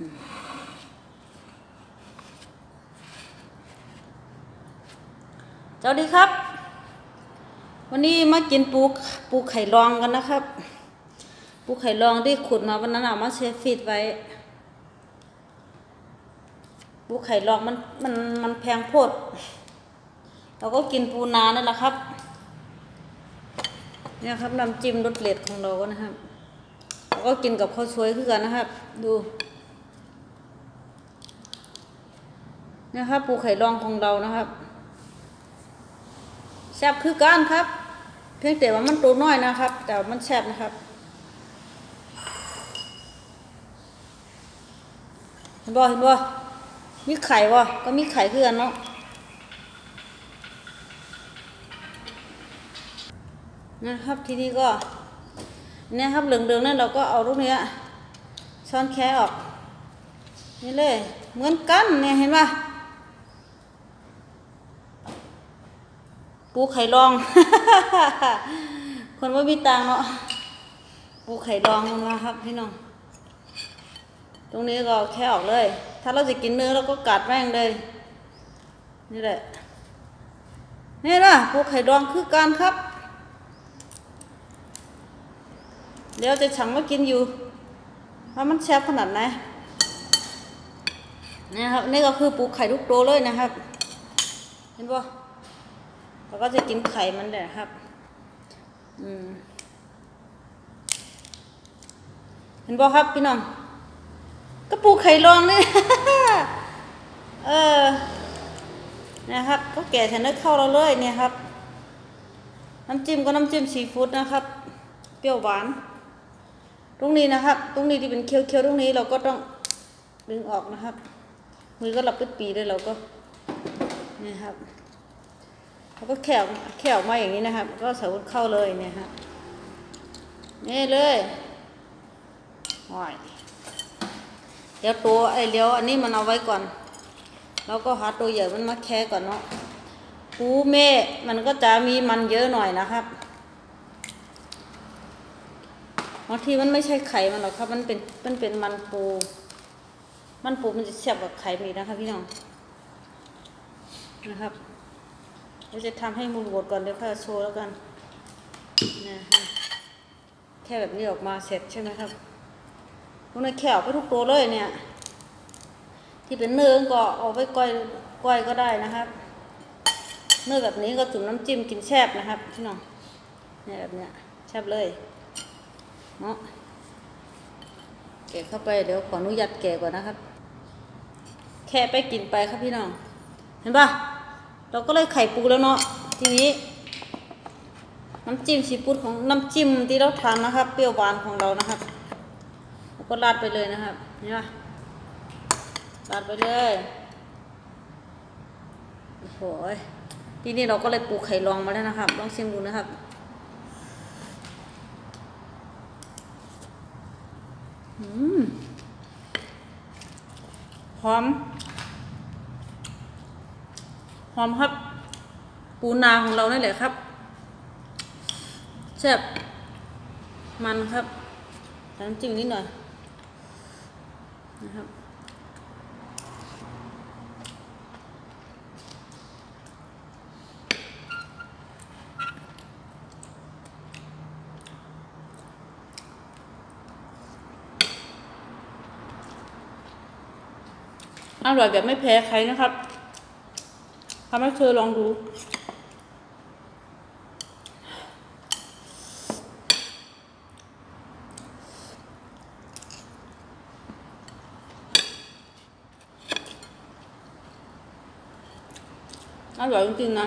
สวัสดีครับ วันนี้มากินปูปูไข่รองกันนะครับ ปูไข่รองที่ขุดมาวันนั้นเอามาเชฟฟีดไว้ ปูไข่รองมันมันมันแพงโพด เราก็กินปูนานั่นแหละครับ เนี่ยครับน้ำจิ้มรสเล็ดของเราก็นะครับ เราก็กินกับข้าวสวยคือกันนะครับ ดู นะครับปูไข่รองของเรานะครับแซ่บคือกันครับ เพียงแต่ว่ามันตัวน้อยนะครับ แต่มันแซ่บนะครับเห็นบ่เห็นบ่มีไข่บ่ก็มีไข่คือกันเนาะนะครับทีนี้ก็เนี่ยครับเหลืองๆนั่นเราก็เอาลูกเนี้ยช้อนแค่ออกนี่เลยเหมือนกันเนี่ยเห็นป่ะ ปูไข่รอง คนว่ามีตังเนาะปูไข่รองมาครับพี่น้อง ตรงนี้ก็แค่ออกเลย ถ้าเราจะกินเนื้อเราก็กัดแม่งเลย นี่แหละ นี่นะปูไข่รองคือการครับ เดี๋ยวจะฉังมากินอยู่ว่ามันแซ่บขนาดไหนนี่ครับ นี่ก็คือปูไข่ทุกโตเลยนะครับ เห็นปะ เราก็จะกินไข่มันแหละครับ อืม เห็นปะครับพี่น้องก็ปูไข่รองนี่เออ นะครับ ก็แก่ฉันนึกเข้าเราเลยเนี่ยครับ น้ำจิ้มก็น้ำจิ้มซีฟู้ดนะครับ เปรี้ยวหวาน ตรงนี้นะครับ ตรงนี้ที่เป็นเคี้ยวๆตรงนี้เราก็ต้องดึงออกนะครับ มือก็หลับปิดปีเลยเราก็นี่ครับ เราก็แขวแขวมาอย่างนี้นะครับ ก็ใส่เข้าเลยเนี่ยครับนี่เลยหอยเดี๋ยวตัวไอ้เดี๋ยวอันนี้มันเอาไว้ก่อนเราก็หาตัวใหญ่มันมาแค่ก่อนเนาะปูเม่มันก็จะมีมันเยอะหน่อยนะครับบางทีมันไม่ใช่ไข่มันหรอกครับ มันเป็นมันเป็นมันปู มันปูมันจะแซ่บกว่าไข่มีนะครับพี่น้องนะครับ เราจะทำให้มูลบดก่อนเดี๋ยวค่อยโชว์แล้วกันนะฮะแค่แบบนี้ออกมาเสร็จใช่ไหมครับพวกนี้แค่ออกไปทุกตัวเลยเนี่ย ที่เป็นเนื้อก็เอาไปก้อยก้อยก็ได้นะครับ เนื้อแบบนี้ก็จุ่มน้ำจิ้มกินแซบนะครับพี่น้องเนี่ยแบบเนี้ยแซบเลยเนาะแกะเข้าไปเดี๋ยวขออนุญาตแกะก่อนนะครับ แค่ไปกินไปครับพี่น้อง เห็นปะ เราก็เลยไข่ปูแล้วเนาะทีนี้ น้ำจิ้มซีฟู้ดของน้ำจิ้มที่เราทานนะครับเปรี้ยวหวานของเรานะครับเราก็ราดไปเลยนะครับเห็นปะราดไปเลยโอ้โหทีนี้เราก็เลยปูไข่รองมาแล้วนะครับ ลองชิมดูนะครับอืมหอม อมครับ ปูนาของเรานี่แหละครับแซ่บมันครับใส่น้ำจิ้มนิดหน่อยนะครับอร่อยแบบไม่แพ้ใครนะครับ ทำให้เธอลองดู อร่อยจริงๆนะ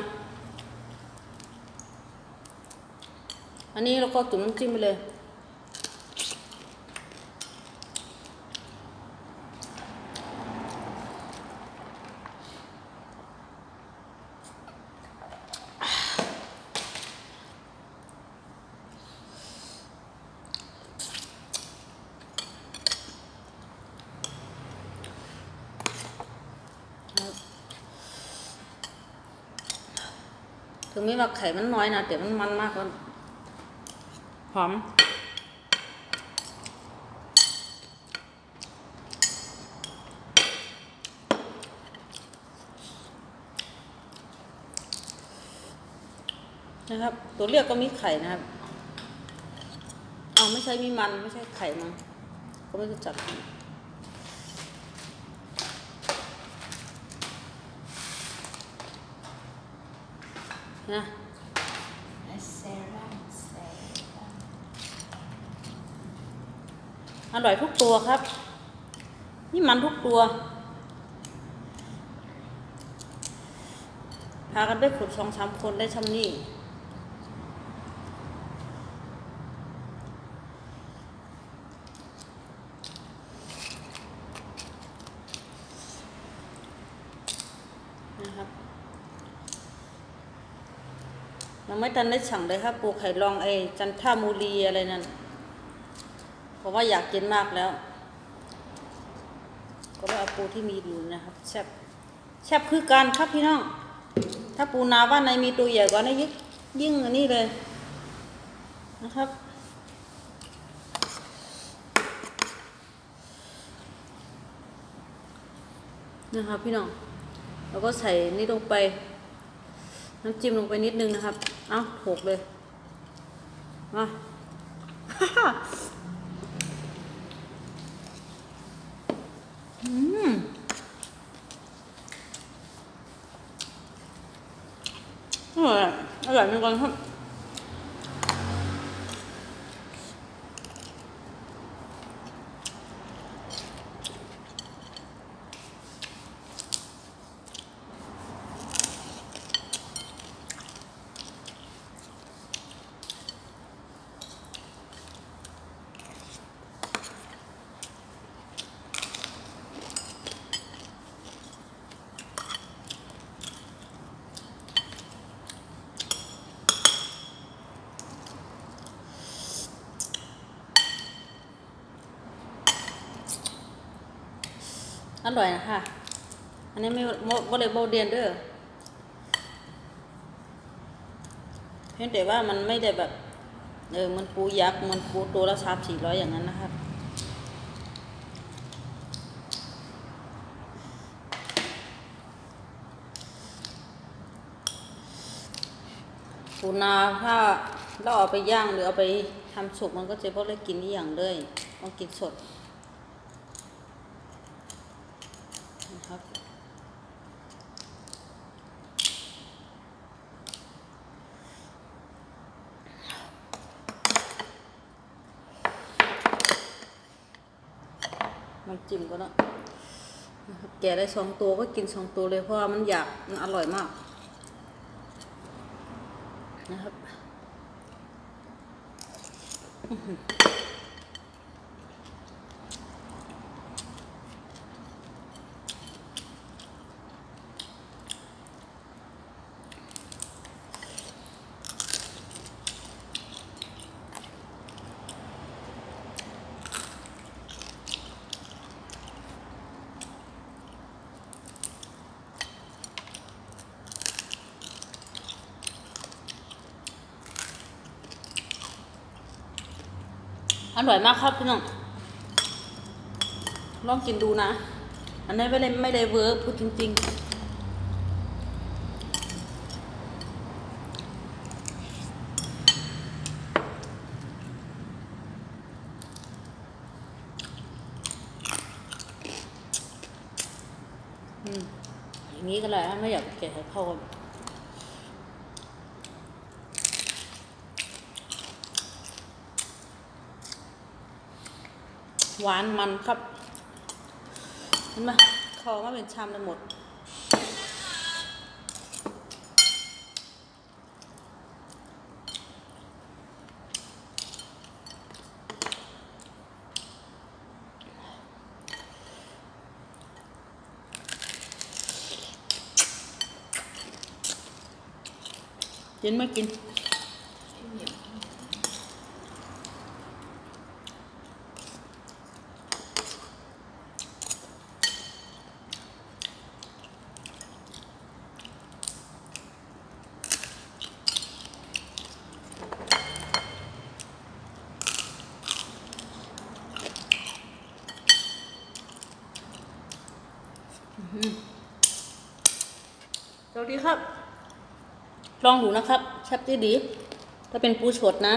อันนี้เราก็จุ่มน้ำจิ้มไปเลย ถึงไม่ว่าไข่มันน้อยนะแต่มันมันมากกว่าหอมนะครับ ตัวเลือกก็มีไข่นะครับเอาไม่ใช่มีมันไม่ใช่ไข่มันก็ไม่รู้จัก นะเซรั่มเซรั่มอร่อยทุกตัวครับ นี่มันทุกตัว พากันไปขุดสองสามคนได้ทำนี่ นะครับ ยังไม่ทันได้สั่งเลยครับปูไข่ลองไอ้จันท่ามูรีอะไรนั่นเพราะว่าอยากกินมากแล้ว ก็เลยเอาปูที่มีอยู่นะครับแซ่บแซ่บคือกันครับพี่น้อง ถ้าปูนาบ้านในมีตัวใหญ่กว่านี้ยิ่งยิ่งอันนี้เลยนะครับนะครับพี่น้อง แล้วก็ใส่นี่ลงไป น้ำจิ้มลงไปนิดนึงนะครับ เอาหกเลย มาอืมอร่อยอร่อยเหมือนกันครับ ร่อยนะคะอันนี้ไม่บ่เลยโบเดียนเด้อเพียงแต่ว่ามันไม่ได้แบบ เออมันปูยักษ์มันปูตัวละสามสี่ร้อยอย่างนั้นนะครับปูนาถ้าเราเอาไปย่างหรือเอาไปทำสุกมันก็จะบ่ได้กินอย่างเลยต้องกินสด นะครับ น้ำจิ้มก็แล้วแกะได้สองตัวก็กินสองตัวเลยเพราะว่ามันอยากมันอร่อยมาก นะครับ อร่อยมากครับพี่น้องลองกินดูนะ อันนี้ไม่ได้ไม่ได้เวิร์กพูดจริง ๆอืมอย่างนี้ก็เลยไม่อยากแกะให้เข้า หวานมันครับ เห็นไหมคอมาเป็นชามเลยหมดกิน สวัสดีครับ ลองดูนะครับแซ่บดีดีถ้าเป็นปูฉดนะ